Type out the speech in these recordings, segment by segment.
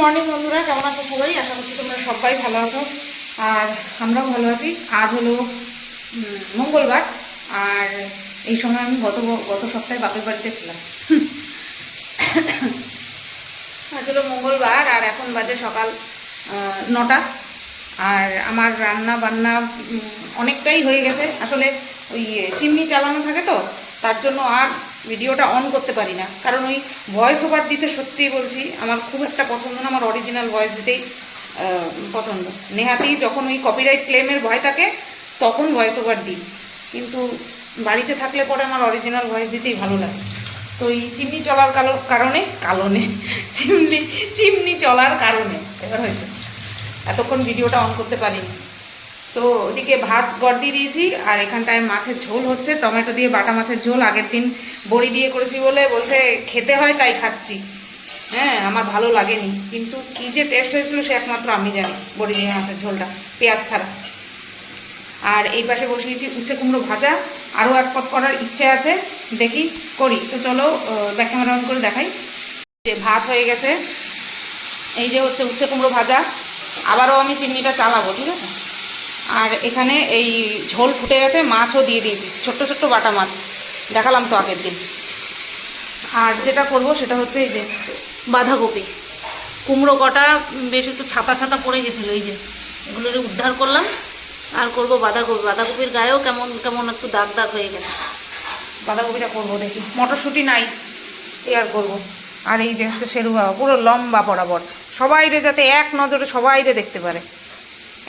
Morning বন্ধুরা। কেমন আছো সবাই? আশা করছি তোমরা সবাই ভালো আছো। আর আমরাও ভালো আছি। আজ হলো মঙ্গলবার। আর এই সময় আমি গত গত সপ্তাহে বাপের বাড়িতে ছিলাম। আজ হলো মঙ্গলবার, আর এখন বাজে সকাল নটা। আর আমার রান্না বান্না অনেকটাই হয়ে গেছে। আসলে ওই চিমনি চালানো থাকে তো, তার জন্য আর ভিডিওটা অন করতে পারি না। কারণ ওই ভয়েস ওভার দিতে সত্যিই বলছি, আমার খুব একটা পছন্দ না, আমার অরিজিনাল ভয়েস দিতেই পছন্দ। নেহাতি যখন ওই কপিরাইট ক্লেমের ভয় থাকে, তখন ভয়েস ওভার দিই। কিন্তু বাড়িতে থাকলে পরে আমার অরিজিনাল ভয়েস দিতেই ভালো লাগে। তো এই চিমনি চলার কালো- কারণে কারণে চিমনি চিমনি চলার কারণে, এবার হয়েছে। এতক্ষণ ভিডিওটা অন করতে পারিনি। তো ওদিকে ভাত গড় দিয়ে দিয়েছি, আর এখানটায় মাছের ঝোল হচ্ছে। টমেটো দিয়ে বাটা মাছের ঝোল, আগের দিন বড়ি দিয়ে করেছি বলে বলছে, খেতে হয় তাই খাচ্ছি। হ্যাঁ আমার ভালো লাগেনি। কিন্তু কী যে টেস্ট হয়েছিল সে একমাত্র আমি জানি, বড়ি দিয়ে মাছের ঝোলটা, পেঁয়াজ ছাড়া। আর এই পাশে বসিয়েছি উচ্ছে কুমড়ো ভাজা। আরও এক পট করার ইচ্ছে আছে, দেখি করি। তো চলো ব্যাক ক্যামেরা অন করে দেখাই। যে ভাত হয়ে গেছে, এই যে হচ্ছে উচ্ছে কুমড়ো ভাজা। আবারও আমি চিমনিটা চালাবো, ঠিক আছে? আর এখানে এই ঝোল ফুটে গেছে, মাছও দিয়ে দিয়েছি, ছোট্ট ছোট্ট বাটা মাছ, দেখালাম তো আগের দিন। আর যেটা করব সেটা হচ্ছে এই যে বাঁধাকপি, কুমড়ো কটা বেশ একটু ছাতা ছাতা পড়ে গেছিল, এই যে, এগুলোর উদ্ধার করলাম, আর করব বাঁধাকপি। বাঁধাকপির গায়েও কেমন কেমন একটু দাগ দাগ হয়ে গেছে। বাঁধাকপিটা করব দেখি, মটরশুঁটি নাই, এ আর করব। আর এই যে হচ্ছে শেরু বাবা, পুরো লম্বা বরাবর, সবাইরে যাতে এক নজরে সবাইরে দেখতে পারে,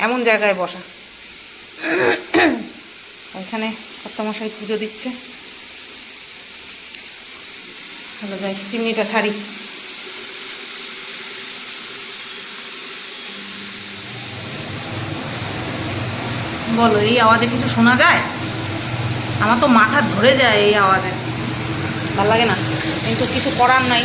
এমন জায়গায় বসা। এখানে কর্তামশাই পুজো দিচ্ছে। ভালো, যাই, চিমনিটা ছাড়ি। বলো, এই আওয়াজে কিছু শোনা যায়? আমার তো মাথা ধরে যায় এই আওয়াজে। ভালো লাগে না? কিন্তু কিছু করার নাই।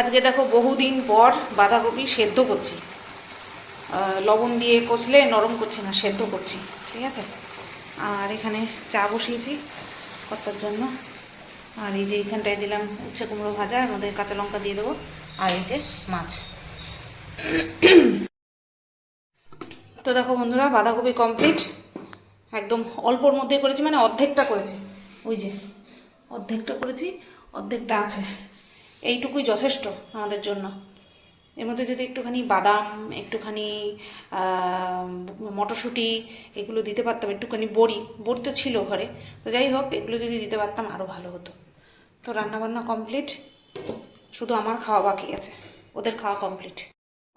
আজকে দেখো বহুদিন পর বাঁধাকপি সেদ্ধ করছি। লবণ দিয়ে কষলে নরম করছি না, সেদ্ধ করছি, ঠিক আছে? আর এখানে চা বসিয়েছি কর্তার জন্য। আর এই যে এইখানটায় দিলাম উচ্ছে কুমড়ো ভাজা আর মধ্যে কাঁচা লঙ্কা দিয়ে দেবো। আর এই যে মাছ। তো দেখো বন্ধুরা, বাঁধাকপি কমপ্লিট একদম অল্পর মধ্যে করেছি মানে অর্ধেকটা করেছি। ওই যে অর্ধেকটা করেছি, অর্ধেকটা আছে। এইটুকুই যথেষ্ট আমাদের জন্য। এর মধ্যে যদি একটুখানি বাদাম, একটুখানি মটরশুঁটি এগুলো দিতে পারতাম, একটুখানি বড়ি বড়ি তো ছিল ঘরে। তো যাই হোক, এগুলো যদি দিতে পারতাম আরও ভালো হতো। তো রান্নাবান্না কমপ্লিট শুধু আমার খাওয়া বাকি আছে। ওদের খাওয়া কমপ্লিট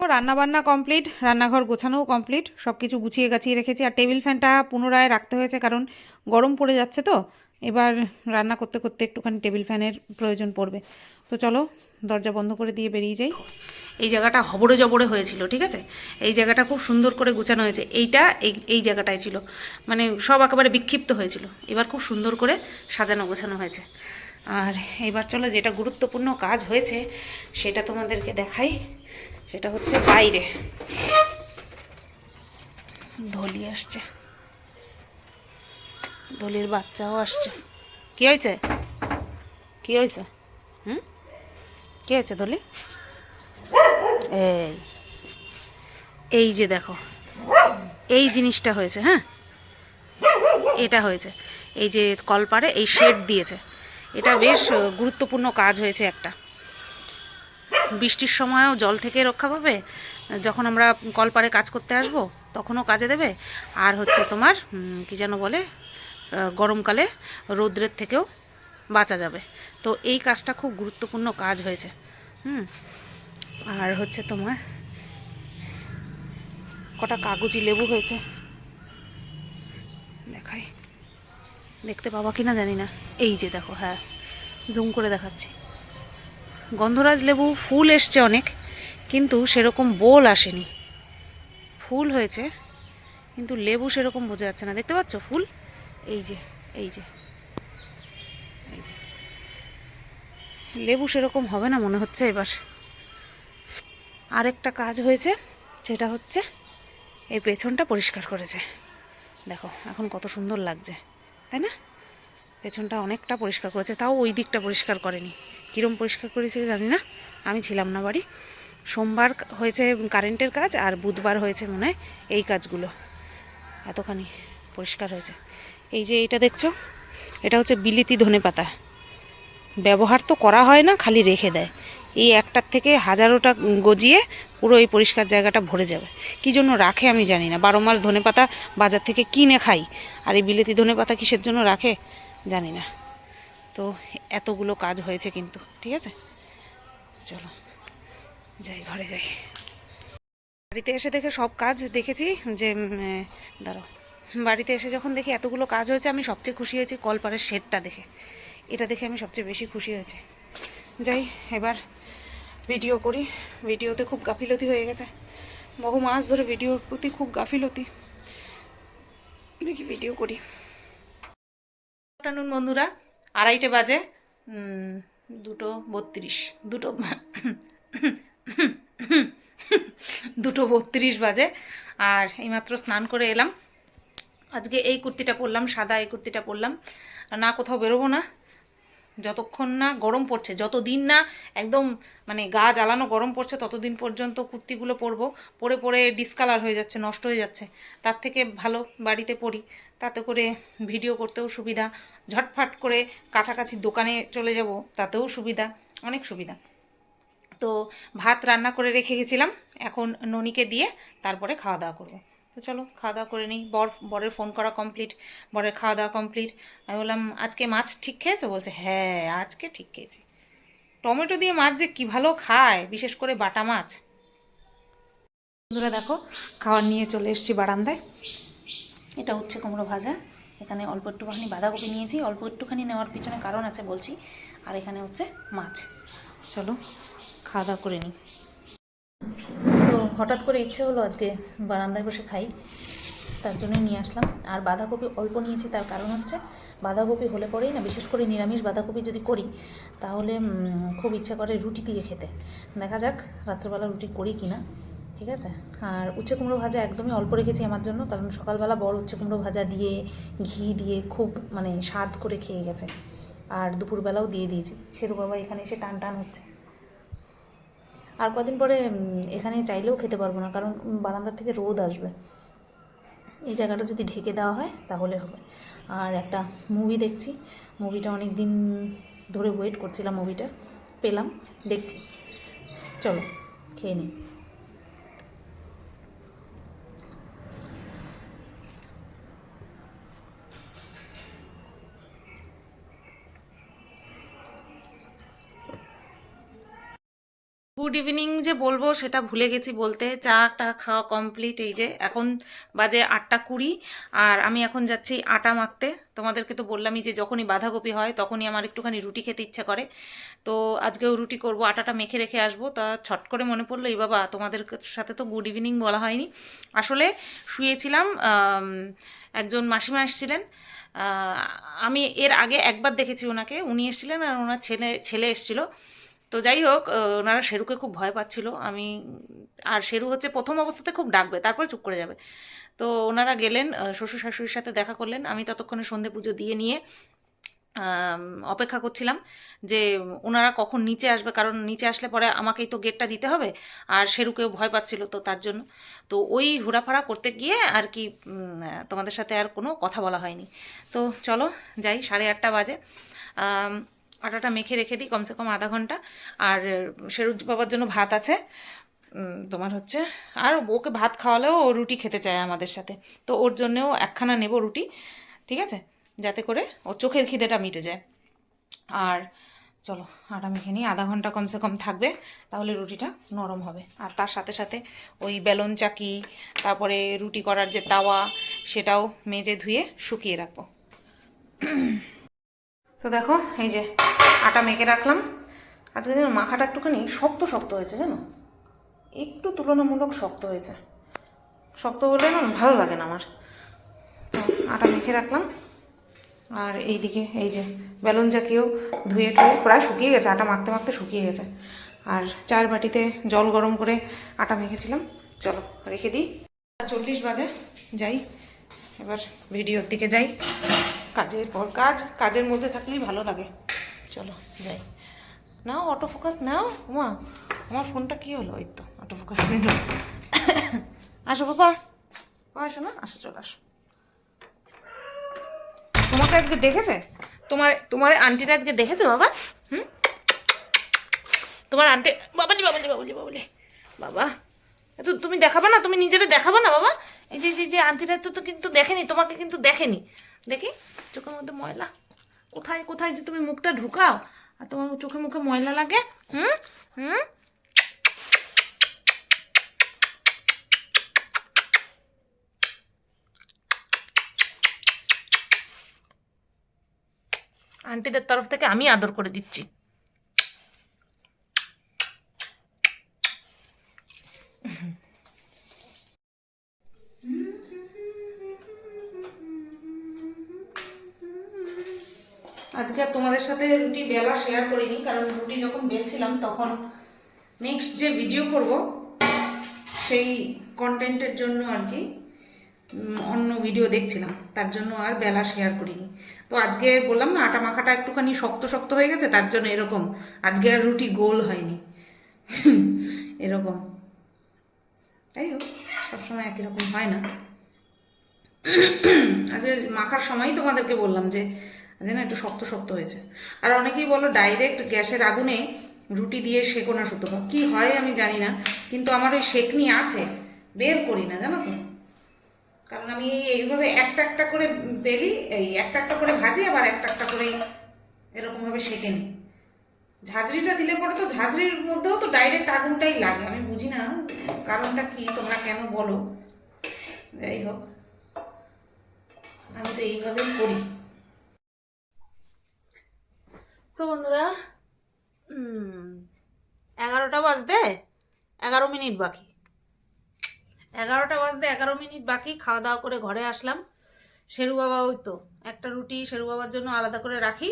রান্না বান্না কমপ্লিট রান্নাঘর গোছানোও কমপ্লিট সব কিছু গুছিয়ে গাছিয়ে রেখেছি। আর টেবিল ফ্যানটা পুনরায় রাখতে হয়েছে কারণ গরম পড়ে যাচ্ছে তো এবার রান্না করতে করতে একটুখানি টেবিল ফ্যানের প্রয়োজন পড়বে। তো চলো, দরজা বন্ধ করে দিয়ে বেরিয়ে যাই। এই জায়গাটা হবড়ে জবড়ে হয়েছিল, ঠিক আছে? এই জায়গাটা খুব সুন্দর করে গুছানো হয়েছে। এইটা এই এই জায়গাটায় ছিল। মানে সব একেবারে বিক্ষিপ্ত হয়েছিল। এবার খুব সুন্দর করে সাজানো গোছানো হয়েছে। আর এবার চলো, যেটা গুরুত্বপূর্ণ কাজ হয়েছে, সেটা তোমাদেরকে দেখাই। সেটা হচ্ছে বাইরে। ধলি আসছে। ধলির বাচ্চাও আসছে। কি হয়েছে? কি হয়েছে? হুম? কি হয়েছে ধলি এই এই যে দেখো, এই জিনিসটা হয়েছে হ্যাঁ? এটা হয়েছে। এই যে কলপারে এই শেড দিয়েছে। এটা বেশ গুরুত্বপূর্ণ কাজ হয়েছে একটা। বৃষ্টির সময়ও জল থেকে রক্ষা পাবে। যখন আমরা কলপারে কাজ করতে আসব, তখনও কাজে দেবে। আর হচ্ছে তোমার কি যেন বলে গরমকালে রৌদ্রের থেকেও বাঁচা যাবে। তো এই কাজটা খুব গুরুত্বপূর্ণ কাজ হয়েছে। হুম। আর হচ্ছে তোমার কটা কাগজি লেবু হয়েছে। দেখাই। দেখতে পাবা কি না জানি না। এই যে দেখো হ্যাঁ জুম করে দেখাচ্ছি। গন্ধরাজ লেবু ফুল এসছে অনেক, কিন্তু সেরকম বোল আসেনি। ফুল হয়েছে, কিন্তু লেবু সেরকম বোঝা যাচ্ছে না। দেখতে পাচ্ছ ফুল? এই যে এই যে এই যে। লেবু সেরকম হবে না মনে হচ্ছে এবার। আরেকটা কাজ হয়েছে, সেটা হচ্ছে এই পেছনটা পরিষ্কার করেছে। দেখো, এখন কত সুন্দর লাগছে, তাই না? পেছনটা অনেকটা পরিষ্কার করেছে, তাও ওই দিকটা পরিষ্কার করেনি। কীরম পরিষ্কার করেছে জানি না, আমি ছিলাম না বাড়ি। সোমবার হয়েছে কারেন্টের কাজ আর বুধবার হয়েছে মনে হয় এই কাজগুলো। এতখানি পরিষ্কার হয়েছে। এই যে এইটা দেখছ? এটা হচ্ছে বিলিতি ধনে পাতা। ব্যবহার তো করা হয় না, খালি রেখে দেয়। এই একটার থেকে হাজারোটা গজিয়ে পুরো এই পরিষ্কার জায়গাটা ভরে যাবে। কি জন্য রাখে আমি জানি না। বারো মাস ধনে পাতা বাজার থেকে কিনে খাই। আর এই বিলেতি ধনে পাতা কিসের জন্য রাখে? জানি না। তো এতগুলো কাজ হয়েছে কিন্তু, ঠিক আছে? চলো, যাই, ঘরে যাই। বাড়িতে এসে দেখে সব কাজ দেখেছি যে দাঁড়াও। বাড়িতে এসে যখন দেখি এতগুলো কাজ হয়েছে, আমি সবচেয়ে খুশি হয়েছি কলপারের শেডটা দেখে। এটা দেখে আমি সবচেয়ে বেশি খুশি হয়েছি। যাই, এবার ভিডিও করি। ভিডিওতে খুব গাফিলতি হয়ে গেছে। বহু মাস ধরে ভিডিওর প্রতি খুব গাফিলতি। দেখি ভিডিও করি। আফটারনুন বন্ধুরা, আড়াইটে বাজে দুটো বত্রিশ, দুটো দুটো বত্রিশ বাজে, আর এইমাত্র স্নান করে এলাম। আজকে এই কুর্তিটা পরলাম, সাদা এই কুর্তিটা পরলাম। না কোথাও বেরোবো না। যতক্ষণ না গরম পড়ছে, যতদিন না একদম মানে গা জ্বালানো গরম পড়ছে, ততদিন পর্যন্ত কুর্তিগুলো পরবো। পরে পরে ডিসকালার হয়ে যাচ্ছে, নষ্ট হয়ে যাচ্ছে। তার থেকে ভালো বাড়িতে পরি। তাতে করে ভিডিও করতেও সুবিধা। ঝটফাট করে কাছাকাছি দোকানে চলে যাব, তাতেও সুবিধা, অনেক সুবিধা। তো ভাত রান্না করে রেখে গেছিলাম। এখন ননিকে দিয়ে তারপরে খাওয়া দাওয়া করব। তো চলো, খাওয়া দাওয়া করে নিই। বর, বরের ফোন করা কমপ্লিট বরের খাওয়া দাওয়া কমপ্লিট আমি বললাম, আজকে মাছ ঠিক খেয়েছো? বলছে হ্যাঁ আজকে ঠিক খেয়েছি। টমেটো দিয়ে মাছ যে কী ভালো খায়, বিশেষ করে বাটা মাছ। বন্ধুরা দেখো খাওয়ার নিয়ে চলে এসেছি বারান্দায়। এটা হচ্ছে কুমড়ো ভাজা। এখানে অল্প একটুখানি বাঁধাকপি নিয়েছি। অল্প একটুখানি নেওয়ার পিছনে কারণ আছে বলছি। আর এখানে হচ্ছে মাছ। চলো, খাওয়া দাওয়া করে নিই হঠাৎ করে ইচ্ছে হলো আজকে বারান্দায় বসে খাই, তার জন্যই নিয়ে আসলাম। আর বাঁধাকপি অল্প নিয়েছি, তার কারণ হচ্ছে বাঁধাকপি হলে পরেই না বিশেষ করে নিরামিষ বাঁধাকপি যদি করি, তাহলে খুব ইচ্ছা করে রুটি দিয়ে খেতে। দেখা যাক রাত্রেবেলা রুটি করি কি না ঠিক আছে? আর উচ্ছে কুমড়ো ভাজা একদমই অল্প রেখেছি আমার জন্য, কারণ সকালবেলা বড় উচ্ছে কুমড়ো ভাজা দিয়ে, ঘি দিয়ে খুব মানে স্বাদ করে খেয়ে গেছে। আর দুপুরবেলাও দিয়ে দিয়েছি। শেরু বাবা এখানে এসে টান টান হচ্ছে। আর কদিন পরে এখানে চাইলেও খেতে পারব না, কারণ বারান্দার থেকে রোদ আসবে। এই জায়গাটা যদি ঢেকে দেওয়া হয়, তাহলে হবে। আর একটা মুভি দেখছি। মুভিটা অনেক দিন ধরে ওয়েট করছিলাম মুভিটা পেলাম, দেখছি। চলো, খেয়ে নিই। গুড ইভিনিং যে বলব সেটা ভুলে গেছি বলতে। চা, টা খাওয়া কমপ্লিট এই যে এখন বাজে আটটা কুড়ি আর আমি এখন যাচ্ছি আটা মাখতে। তোমাদেরকে তো বললামই যে যখনই বাঁধাকপি হয় তখনই আমার একটুখানি রুটি খেতে ইচ্ছা করে। তো আজকেও রুটি করব, আটাটা মেখে রেখে আসব। তা ছট করে মনে পড়ল, এই বাবা তোমাদের সাথে তো গুড ইভিনিং বলা হয়নি। আসলে শুয়েছিলাম একজন মাসিমা এসেছিলেন। আমি এর আগে একবার দেখেছি ওনাকে। উনি এসেছিলেন আর ওনার ছেলে ছেলে এসেছিল। তো যাই হোক ওনারা শেরুকে খুব ভয় পাচ্ছিল। আমি, আর শেরু হচ্ছে প্রথম অবস্থাতে খুব ডাকবে, তারপরে চুপ করে যাবে। তো ওনারা গেলেন শ্বশুর শাশুড়ির সাথে দেখা করলেন। আমি ততক্ষণে সন্ধে পুজো দিয়ে নিয়ে অপেক্ষা করছিলাম যে ওনারা কখন নিচে আসবে, কারণ নিচে আসলে পরে আমাকেই তো গেটটা দিতে হবে, আর শেরুকেও ভয় পাচ্ছিল তো তার জন্য। তো ওই ঘোরাফাড়া করতে গিয়ে আর কি তোমাদের সাথে আর কোনো কথা বলা হয়নি। তো চলো, যাই, সাড়ে আটটা বাজে। আটাটা মেখে রেখে দিই, কমসে কম আধা ঘণ্টা। আর শেরু বাবার জন্য ভাত আছে। তোমার হচ্ছে, আর ওকে ভাত খাওয়ালেও ও রুটি খেতে চায় আমাদের সাথে। তো ওর জন্যেও একখানা নেব রুটি, ঠিক আছে? যাতে করে ওর চোখের খিদেটা মিটে যায়। আর, চলো আটা মেখে নিই আধা ঘণ্টা কমসে কম থাকবে, তাহলে রুটিটা নরম হবে। আর তার সাথে সাথে ওই বেলন চাকি, তারপরে রুটি করার যে তাওয়া, সেটাও মেজে ধুয়ে শুকিয়ে রাখব। তো দেখো, এই যে আটা মেখে রাখলাম। আজকে যেন মাখাটা একটুখানি শক্ত শক্ত হয়েছে, জানো? একটু তুলনামূলক শক্ত হয়েছে। শক্ত হলে না ভালো লাগে না আমার। তো আটা মেখে রাখলাম। আর এইদিকে এই যে বেলুন চাকিও ধুয়ে টুয়ে প্রায় শুকিয়ে গেছে, আটা মাখতে মাখতে শুকিয়ে গেছে। আর চার বাটিতে জল গরম করে আটা মেখেছিলাম। চলো রেখে দিই। চল্লিশ বাজে, যাই। এবার ভিডিওর দিকে যাই। কাজের পর কাজ, কাজের মধ্যে থাকলেই ভালো লাগে। চলো, যাই। নাও অটো ফোকাস নাও। মা আমার ফোনটা কি হলো? ওই তো অটো ফোকাস নিল। আসো বাবা আসো না, আসো, চলো, আসো। তোমাকে আজকে দেখেছে? তোমার তোমার আন্টিটা আজকে দেখেছে, বাবা? হুম? তোমার আন্টি বাবালি বাবালি বাবালি বাবালি বাবা তো তুমি দেখাবা না, তুমি নিজেরা দেখাবা না, বাবা? এই যে যে আন্টিটা তো তো কিন্তু দেখেনি, তোমাকে কিন্তু দেখেনি। দেখি, চোখের মধ্যে ময়লা। কোথায় কোথায় যে তুমি মুখটা ঢুকাও? আর তোমার চোখে মুখে ময়লা লাগে? হুম? হুম? আন্টিদের তরফ থেকে আমি আদর করে দিচ্ছি। সাথে রুটি, বেলা শেয়ার করিনি, কারণ রুটি যখন বেলছিলাম তখন নেক্সট যে ভিডিও করব, সেই কন্টেন্টের জন্য আর কি অন্য ভিডিও দেখছিলাম। তার জন্য আর বেলা শেয়ার করিনি। তো আজকে বললাম না, আটা মাখাটা একটুখানি শক্ত শক্ত হয়ে গেছে, তার জন্য এরকম। আজকে আর রুটি গোল হয়নি। এরকম। তাই হোক, সবসময় একই রকম হয় না। আজকে মাখার সময়ই তোমাদেরকে বললাম যে আজকে না একটু শক্ত শক্ত হয়েছে। আর অনেকেই বলো ডাইরেক্ট গ্যাসের আগুনে রুটি দিয়ে সেকো না সুতো কি হয় আমি জানি না, কিন্তু আমার ওই সেকনি আছে, বের করি না, জানো তো। কারণ আমি এইভাবে একটা একটা করে বেলি, এই একটা একটা করে ভাজি, আবার একটা একটা করে এরকমভাবে সেকে নিই। ঝাঁঝরিটা দিলে পরে তো ঝাঁঝরির মধ্যেও তো ডাইরেক্ট আগুনটাই লাগে। আমি বুঝি না কারণটা কি, তোমরা কেন বলো? যাই হোক, আমি তো এইভাবেই করি তো বন্ধুরা? এগারোটা বাজতে এগারো মিনিট বাকি। এগারোটা বাজতে এগারো মিনিট বাকি, খাওয়া দাওয়া করে ঘরে আসলাম। শেরু বাবা ওই তো, একটা রুটি শেরু বাবার জন্য আলাদা করে রাখি,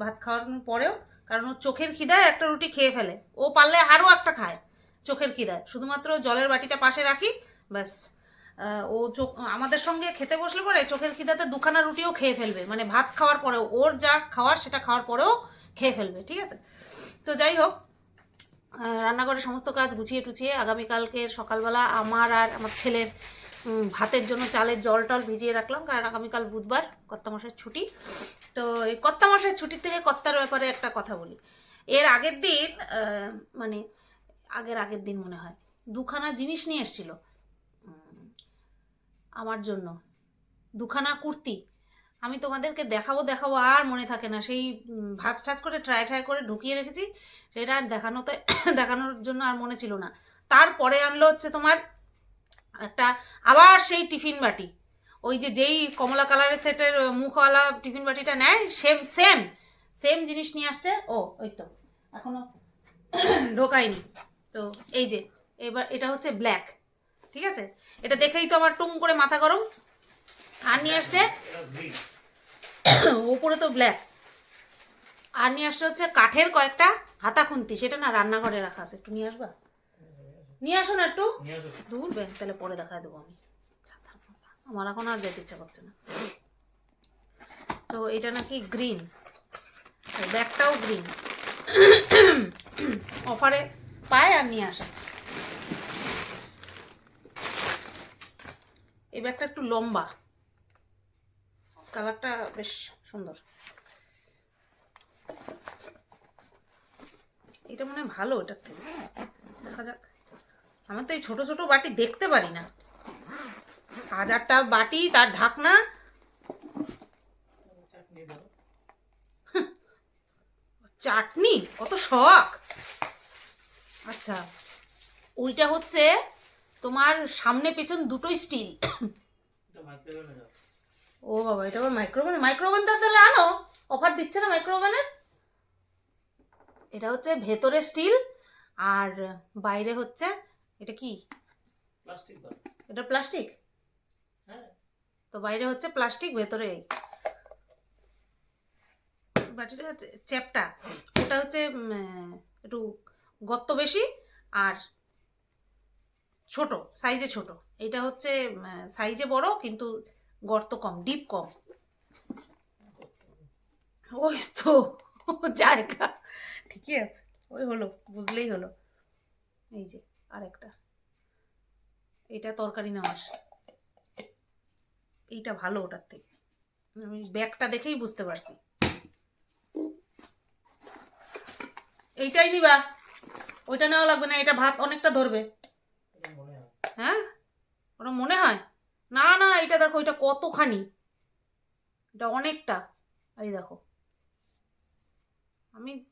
ভাত খাওয়ার পরেও, কারণ ও চোখের খিদায় একটা রুটি খেয়ে ফেলে। ও পারলে আরও একটা খায় চোখের খিদায়। শুধুমাত্র জলের বাটিটা পাশে রাখি, ব্যাস। ও চোখ, আমাদের সঙ্গে খেতে বসলে পরে চোখের খিদাতে দুখানা রুটিও খেয়ে ফেলবে। মানে ভাত খাওয়ার পরেও, ওর যা খাওয়ার সেটা খাওয়ার পরেও খেয়ে ফেলবে ঠিক আছে? তো যাই হোক আহ, রান্নাঘরের সমস্ত কাজ গুছিয়ে টুছিয়ে আগামীকালকে সকালবেলা আমার আর আমার ছেলের ভাতের জন্য চালের জল টল ভিজিয়ে রাখলাম কারণ আগামীকাল বুধবার কর্তামশাইয়ের ছুটি। তো এই কর্তামশাইয়ের ছুটির থেকে কর্তার ব্যাপারে একটা কথা বলি। এর আগের দিন মানে আগের আগের দিন মনে হয় দুখানা জিনিস নিয়ে এসেছিল আমার জন্য। দুখানা কুর্তি আমি তোমাদেরকে দেখাবো দেখাবো, আর মনে থাকে না। সেই ভাজ টাজ করে, ট্রাই ট্রাই করে ঢুকিয়ে রেখেছি। সেটা আর দেখানোতে, দেখানোর জন্য আর মনে ছিল না। তারপরে আনলো হচ্ছে তোমার একটা, আবার সেই টিফিন বাটি। ওই যে যেই কমলা কালারের সেটের মুখওয়ালা টিফিন বাটিটা নেয়, সেম সেম সেম জিনিস নিয়ে আসছে। ও, ওই তো, এখনও ঢোকায়নি। তো এই যে, এবার এটা হচ্ছে ব্ল্যাক, ঠিক আছে? এটা দেখেই তো আমার টুং করে মাথা গরম। আর নিয়ে আসছে ওপরে তো ব্ল্যাক আর নিয়ে আসছে হচ্ছে কাঠের কয়েকটা হাতা খুন্তি সেটা না রান্নাঘরে রাখা আছে। একটু নিয়ে আসবা? নিয়ে আসো না একটু। দূর ব্যাগ তাহলে পরে দেখা দেবো আমি। আমার এখন আর যেতে ইচ্ছা করছে না। তো এটা নাকি গ্রিন ব্যাগটাও গ্রিন অফারে পায় আর নিয়ে আসা। এই ব্যাগটা একটু লম্বা। কালারটা বেশ সুন্দর। এটা মনে হয় ভালো এটার থেকে দেখা যাক। আমি তো এই ছোট ছোট বাটি দেখতে পারি না। হাজারটা বাটি তার ঢাকনা। চাটনি কত শখ। আচ্ছা ওইটা হচ্ছে তোমার সামনে পেছন দুটোই স্টিল। ও বাবা এটা আবার মাইক্রোওভেন মাইক্রোওভেনটা তাহলে আনো। অফার দিচ্ছে না মাইক্রোওভেনের এটা হচ্ছে ভেতরে স্টিল আর বাইরে হচ্ছে এটা কি? প্লাস্টিক এটা প্লাস্টিক হ্যাঁ। তো বাইরে হচ্ছে প্লাস্টিক ভেতরে। বাটিটা হচ্ছে চ্যাপটা ওটা হচ্ছে একটু গর্ত বেশি আর ছোট সাইজে ছোট। এটা হচ্ছে সাইজে বড় কিন্তু গর্ত কম, ডিপ কম। ওই তো, জায়গা। ঠিকই আছে, ওই হলো, বুঝলেই হলো। এই যে, আরেকটা। এটা তরকারি নেওয়ার। এইটা ভালো ওটার থেকে। আমি ব্যাগটা দেখেই বুঝতে পারছি। এইটাই নিবা। ওইটা নেওয়া লাগবে না, এটা ভাত অনেকটা ধরবে। হ্যাঁ? ওটা মনে হয়। না না, এটা দেখো, এটা কতখানি? এটা অনেকটা। এই দেখো। আমি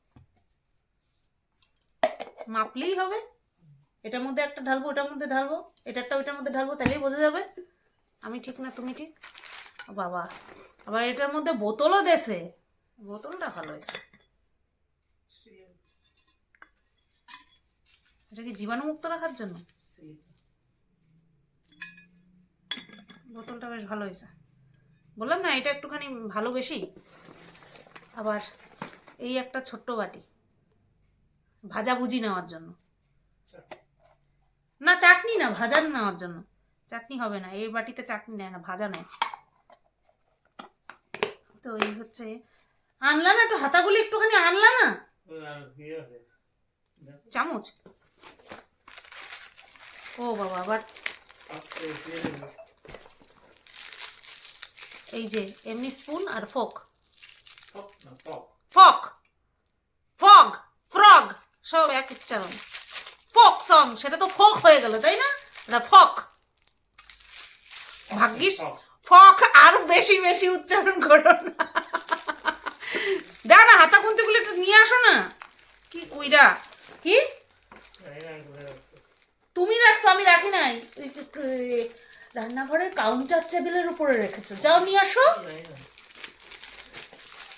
মাপলেই হবে। এটার মধ্যে একটা ঢালবো, ওটার মধ্যে ঢালবো, এটা একটা ওইটার মধ্যে ঢালবো তাহলেই বোঝা যাবে। আমি ঠিক না, তুমি ঠিক? বাবা। আবার এটার মধ্যে বোতলও দেশে বোতলটা ভালো হয়েছে। এটা কি জীবাণুমুক্ত রাখার জন্য? বোতলটা বেশ ভালো হয়েছে। বললাম না, এটা একটুখানি ভালো বেশি। আবার এই একটা ছোট্ট বাটি। ভাজা ভুজি নেওয়ার জন্য। না, চাটনি না, ভাজা নেওয়ার জন্য। চাটনি হবে না, এই বাটিতে চাটনি নেয় না, ভাজা নেয়। তো এই হচ্ছে, আনলা না একটু হাতাগুলি একটুখানি আনলা না? চামচ? ও বাবা, আবার এই যে এমনি স্পুন আর ফোক ফক ফগ ফ্রগ সব এক উচ্চারণ ফোক সং সেটা তো ফোক হয়ে গেল তাই না? এটা ফক ভাগ্যিস ফক আর বেশি বেশি উচ্চারণ করো না। না হাতা খুন্তিগুলো একটু নিয়ে আসো না। কি ওইটা কি? তুমি রাখছো আমি রাখি নাই। রান্নাঘরের কাউন্টার টেবিলের উপরে রেখেছো। যাও নিয়ে আসো।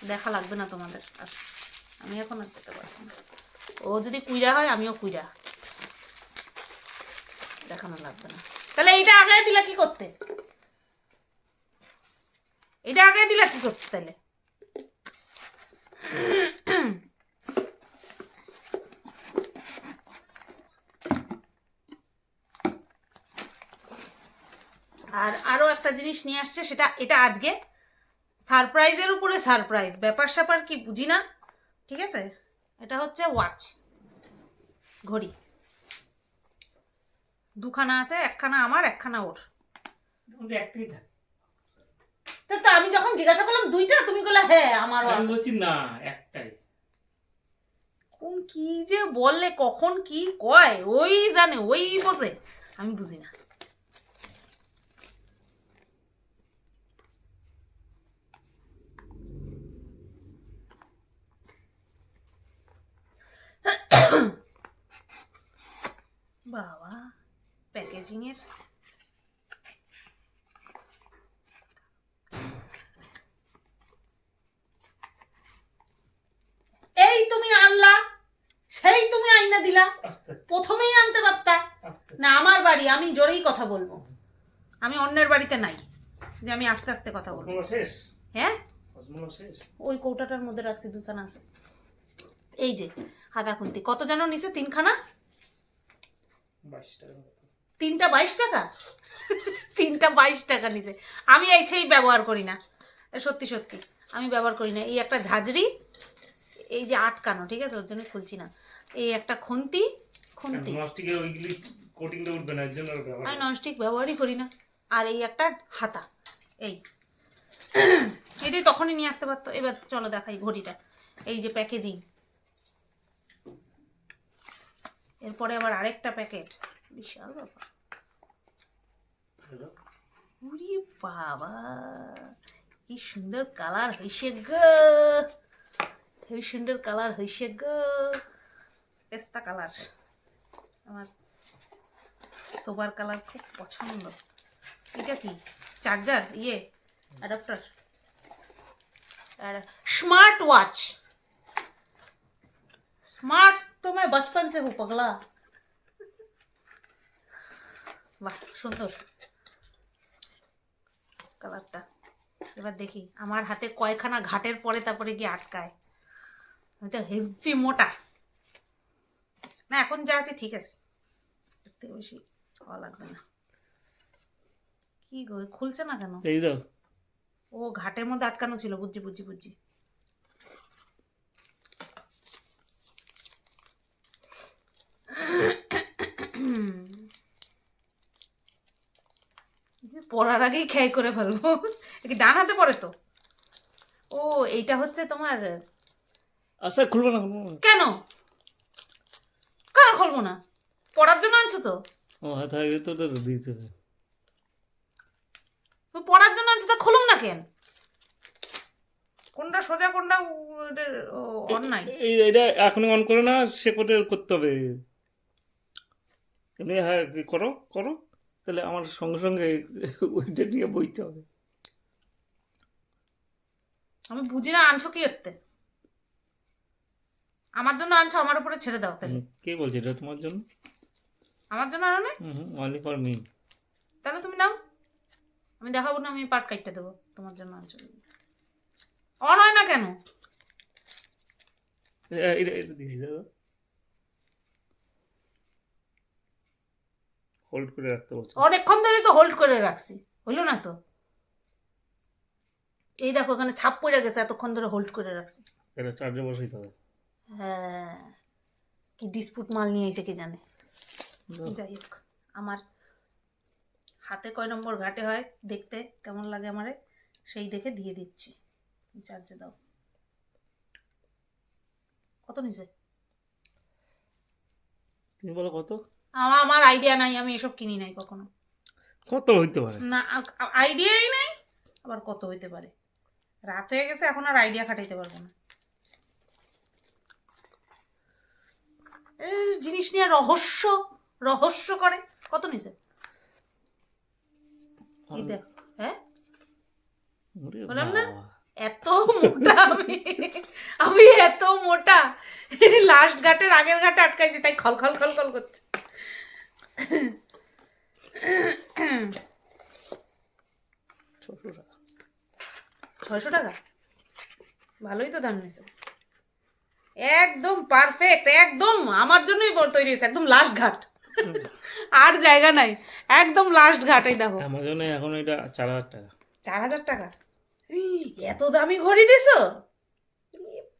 দেখা লাগবে না তোমাদের। আমি এখন আর যেতে পারব না। ও যদি কুইরা হয়, আমিও কুইরা। দেখানো লাগবে না। তাহলে এইটা আগে দিলা কি করতে? এটা আগে দিলা কি করতে তাহলে? আর আরও একটা জিনিস নিয়ে আসছে সেটা এটা আজকে সারপ্রাইজের উপরে সারপ্রাইজ ব্যাপার স্যাপার কি বুঝি না ঠিক আছে? এটা হচ্ছে ওয়াচ ঘড়ি। দুখানা আছে একখানা আমার একখানা ওর। একটাই থাকে। তা তো আমি যখন জিজ্ঞাসা করলাম দুইটা? তুমি বলে হ্যাঁ আমারও আমি বলছি না একটাই। কোন কি যে বললে কখন কি কয় ওই জানে ওই বোঝে আমি বুঝি না। বাবা প্যাকেজিং এর। এই তুমি আনলা সেই তুমি আইনা দিলা। প্রথমেই আনতে পারতা। না আমার বাড়ি আমি জোরেই কথা বলব। আমি অন্যের বাড়িতে নাই যে আমি আস্তে আস্তে কথা বলব। হ্যাঁ? ওই কৌটাটার মধ্যে রাখছি দুখানা আছে। এই যে হাদা খুন্তি কত যেন নিছে তিনখানা? বাইশ তিনটা বাইশ টাকা? তিনটা বাইশ টাকা নিছে আমি এই সেই ব্যবহার করি না। সত্যি সত্যি। আমি ব্যবহার করি না। এই একটা ঝাঁঝরি এই যে আটকানো ঠিক আছে? ওর জন্য খুলছি না। এই একটা খুন্তি খুন্তি। কোটিং উঠবে না আমি ননস্টিক ব্যবহারই করি না। আর এই একটা হাতা এই। এটাই তখনই নিয়ে আসতে পারতো। এবার চলো দেখাই ঘড়িটা। এই যে প্যাকেজিং। এরপরে আবার আরেকটা প্যাকেট। বিশাল ব্যাপার। উরি বাবা কি সুন্দর কালার হয়েছে গো। হেবি সুন্দর কালার হয়েছে গো। পেস্তা কালার। আমার সোবার কালার খুব পছন্দ। এটা কি? চার্জার? ইয়ে অ্যাডাপ্টার। আর স্মার্ট ওয়াচ। स्मार्ट तो मैं बचपन से हूँ पगला বাহ সুন্দর কালারটা এবার দেখি আমার হাতে কয়খানা ঘাটের পরে তারপরে গিয়ে আটকায় আমি তো হেভি মোটা না এখন যা আছে ঠিক আছে এর থেকে বেশি হওয়া লাগবে না কি গো খুলছে না কেন এই দাও ও ঘাটের মধ্যে আটকানো ছিল বুঝছি বুঝছি বুঝছি পড়ার আগেই খেয়াল করে ফেলব। ডান হাতে পড়ে তো? ও এইটা হচ্ছে তোমার আচ্ছা খুলবো না কেন? কেন খুলবো না? পড়ার জন্য আনছো তো? ও হাত আগে তো দিতে হবে পড়ার জন্য আনছো তা খুলুম না কেন? কোনটা সোজা কোনটা অন্যায়? এই এটা এখনই অন করে না সে করে করতে হবে। এমনি হ্যাঁ করো করো। তাহলে আমার সঙ্গে সঙ্গে ওইটা নিয়ে বইতে হবে। আমি বুঝি না আনছো কি এতে? আমার জন্য আনছো আমার উপরে ছেড়ে দাও তাহলে। কে বলছে এটা তোমার জন্য? আমার জন্য আনো না? হুম অনলি ফর মি তাহলে তুমি নাও। আমি দেখাবো না আমি পাট কাটতে দেবো তোমার জন্য আনছো। অন হয় না কেন? এটা এটা দিয়ে দাও। হোল্ড করে রাখতে বলছো। অনেকক্ষণ ধরে তো হোল্ড করে রাখছি। হইল না তো? এই দেখো ওখানে ছাপ পড়ে গেছে এতক্ষণ ধরে হোল্ড করে রাখছি। এটা চার্জে বসাইতে হবে। হ্যাঁ কি ডিসপুট মাল নিয়ে এসে কে জানে? যাই হোক আমার হাতে কয় নম্বর ঘাটে হয় দেখতে কেমন লাগে আমারে? সেই দেখে দিয়ে দিচ্ছি। চার্জে দাও। কত নিচে তুমি বলো কত? আমার আমার আইডিয়া নাই আমি এসব কিনি নাই কখনো। কত হইতে পারে? না আইডিয়াই নাই আবার কত হইতে পারে? রাত হয়ে গেছে এখন আর আইডিয়া খাটাইতে পারব না। জিনিস নিয়ে রহস্য রহস্য করে। কত নিছে? হ্যাঁ? বললাম না? এত মোটা আমি আমি এত মোটা। লাস্ট ঘাটের আগের ঘাটে আটকাইছি তাই খল খল খল খল করছে। ছশো টাকা ছয়শো টাকা? ভালোই তো দাম নিয়েছে। একদম পারফেক্ট একদম আমার জন্যই তৈরি হয়েছে একদম লাস্ট ঘাট। আর জায়গা নাই একদম লাস্ট ঘাট এই দেখো। অ্যামাজনে এখন এটা চার হাজার টাকা। চার হাজার টাকা? এত দামি ঘড়ি দিছো?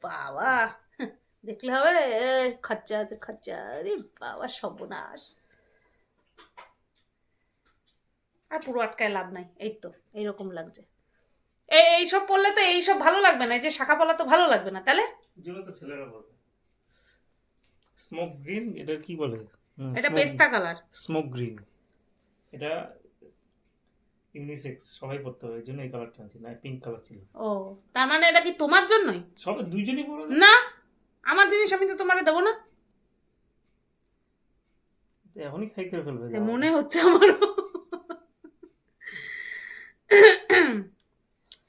বাবা দেখলে হবে খরচা আছে খরচা। আরে বাবা সর্বনাশ। আর পুরো আটকায় লাভ নাই। এই তো এইরকম লাগছে। এই এইসব পড়লে তো এইসব ভালো লাগবে না এই যে শাখা পলা তো ভালো লাগবে না তাহলে? যেগুলো তো ছেলেরা বলবে স্মোক গ্রিন এটা কি বলে? এটা পেস্তা কালার স্মোক গ্রিন এটা ইউনিসেক্স সবাই পড়তে হবে এই জন্য এই কালারটা আনছি না পিঙ্ক কালার ছিল। ও তার মানে এটা কি তোমার জন্যই? সবাই দুইজনই পড়ে? না আমার জিনিস আমি তো তোমারে দেবো না। এখনই খাই করে ফেলবে মনে হচ্ছে আমারও।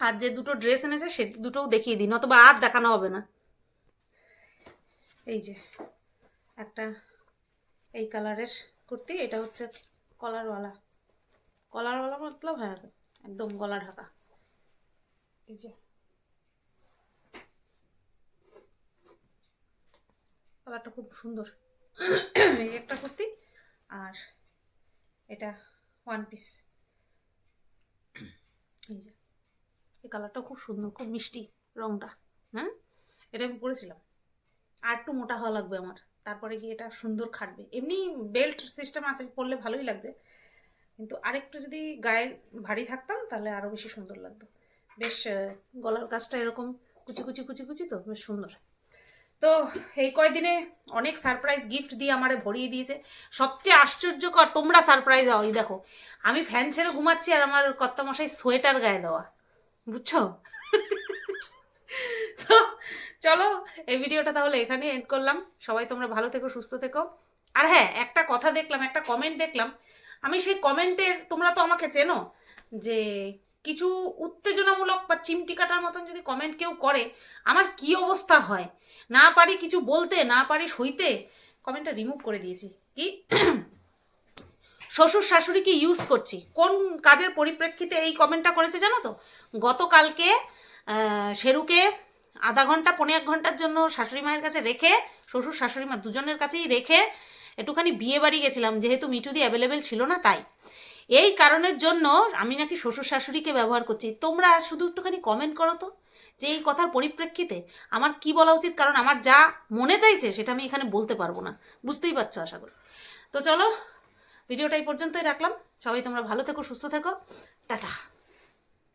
আর যে দুটো ড্রেস এনেছে, সে দুটোও দেখিয়ে দিই নতবা আর দেখানো হবে না। এই যে, একটা এই কালারের কুর্তি, এটা হচ্ছে কলারওয়ালা। কলারওয়ালা মতলব হ্যাঁ একদম গলা ঢাকা। এই যে। কালারটা খুব সুন্দর। এই একটা কুর্তি আর এটা ওয়ান পিস এই যে। এই কালারটা খুব সুন্দর, খুব মিষ্টি রংটা হ্যাঁ? এটা আমি পরেছিলাম। আর একটু মোটা হওয়া লাগবে আমার। তারপরে গিয়ে এটা সুন্দর খাটবে। এমনি বেল্ট সিস্টেম আছে, পরলে ভালোই লাগছে। কিন্তু আরেকটু যদি গায়ে ভারী থাকতাম, তাহলে আরও বেশি সুন্দর লাগতো। বেশ গলার কাজটা এরকম কুচি কুচি কুচি কুচি তো, বেশ সুন্দর। তো এই কয়দিনে অনেক সারপ্রাইজ গিফট দিয়ে আমারে ভরিয়ে দিয়েছে। সবচেয়ে আশ্চর্যকর তোমরা সারপ্রাইজ এই দেখো। আমি ফ্যান ছেড়ে ঘুমাচ্ছি আর আমার কর্তামশাই সোয়েটার গায়ে দেওয়া। বুঝছ? তো চলো, এই ভিডিওটা তাহলে এখানে এন্ড করলাম। সবাই তোমরা ভালো থেকো, সুস্থ থেকো। আর হ্যাঁ একটা কথা দেখলাম, একটা কমেন্ট দেখলাম। আমি সেই কমেন্টের তোমরা তো আমাকে চেনো যে কিছু উত্তেজনামূলক বা চিমটি কাটার মতন যদি কমেন্ট কেউ করে, আমার কি অবস্থা হয়? না পারি কিছু বলতে, না পারি সইতে কমেন্টটা রিমুভ করে দিয়েছি। কি? শ্বশুর শাশুড়িকে ইউজ করছি? কোন কাজের পরিপ্রেক্ষিতে এই কমেন্টটা করেছে জানো তো? গতকালকে শেরুকে আধা ঘণ্টা পনেরো এক ঘণ্টার জন্য শাশুড়ি মায়ের কাছে রেখে, শ্বশুর, শাশুড়ি মা দুজনের কাছেই রেখে একটুখানি বিয়ে বাড়ি গেছিলাম। যেহেতু মিটুদি অ্যাভেলেবেল ছিল না তাই। এই কারণের জন্য আমি নাকি শ্বশুর শাশুড়িকে ব্যবহার করছি। তোমরা শুধু একটুখানি কমেন্ট করো তো যে এই কথার পরিপ্রেক্ষিতে আমার কি বলা উচিত? কারণ আমার যা মনে চাইছে সেটা আমি এখানে বলতে পারব না। বুঝতেই পারছ আশা করি। তো চলো, ভিডিওটা এই পর্যন্তই রাখলাম। সবাই তোমরা ভালো থেকো, সুস্থ থেকো। টাটা।